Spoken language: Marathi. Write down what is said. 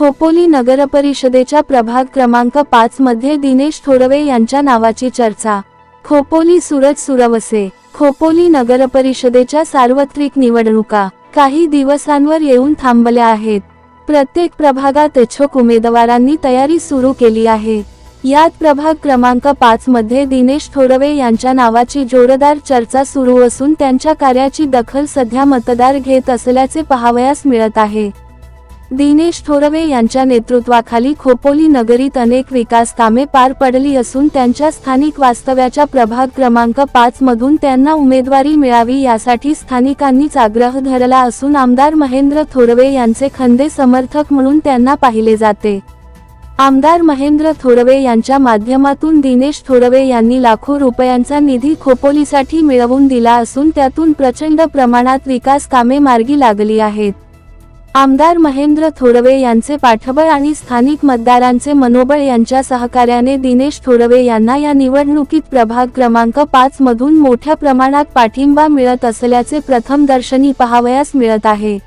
खोपोली नगरपरिषदेच्या प्रभाग क्रमांक पाच मध्ये दिनेश थोरवे यांच्या नावाची चर्चा. खोपोली सूरज सुरवसे. खोपोली नगरपरिषदेच्या सार्वत्रिक निवडणुका. काही दिवसांवर येऊन थांबल्या आहेत. प्रत्येक प्रभागात इच्छुक उमेदवारांनी तयारी सुरू केली आहे. यात प्रभाग क्रमांक पाच मध्ये दिनेश थोरवे यांच्या नावाची जोरदार चर्चा सुरू असून त्यांच्या कार्याची दखल सध्या मतदार घेत असल्याचे पाहावयास मिळत आहे. दिनेश थोरवे यांच्या नेतृत्वाखाली खोपोली नगरीत अनेक विकास कामे पार पडली असून त्यांच्या स्थानिक वास्तव्याच्या प्रभाग क्रमांक पाच मधून त्यांना उमेदवारी मिळावी यासाठी स्थानिकांनीच आग्रह धरला असून आमदार महेंद्र थोरवे यांचे खंदे समर्थक म्हणून त्यांना पाहिले जाते. आमदार महेंद्र थोरवे यांच्या माध्यमातून दिनेश थोरवे यांनी लाखो रुपयांचा निधी खोपोलीसाठी मिळवून दिला असून त्यातून प्रचंड प्रमाणात विकास कामे मार्गी लागली आहेत. आमदार महेंद्र थोडवे यांचे पाठबळ आणि स्थानिक मतदारांचे मनोबळ यांच्या सहकार्याने दिनेश थोडवे यांना या निवडणुकीत प्रभाग क्रमांक पाच मधून मोठ्या प्रमाणात पाठिंबा मिळत असल्याचे प्रथमदर्शनी पाहावयास मिळत आहे.